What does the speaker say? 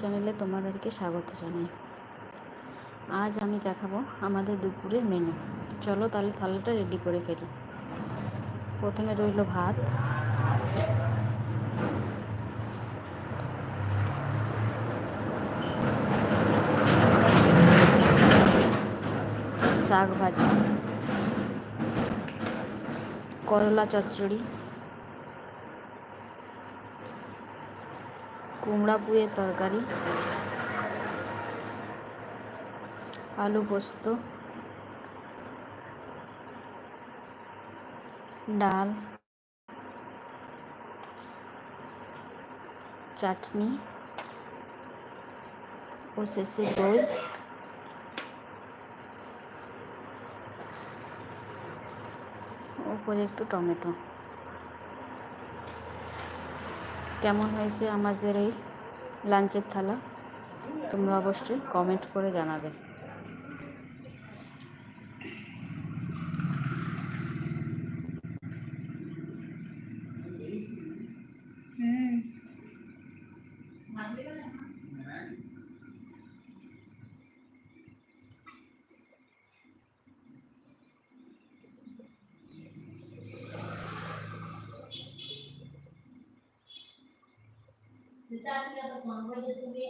চ্যানেলে তোমাদেরকে স্বাগত জানাই। আজ আমি দেখাবো আমাদের দুপুরের মেনু চলো তাহলে থালাটা রেডি করে ফেলি। প্রথমে রইল ভাত। শাক ভাজি। করলা চচ্চড়ি। কুমড়া পুয়ের তরকারি আলু পোস্ত ডাল চাটনি ও শেষে দই। ওপরে একটু টমেটো। কেমন হয়েছে আমাদের এই লাঞ্চের থালা? তোমরা অবশ্যই কমেন্ট করে জানাবে। হুম। 你打那个广 ta tiếp.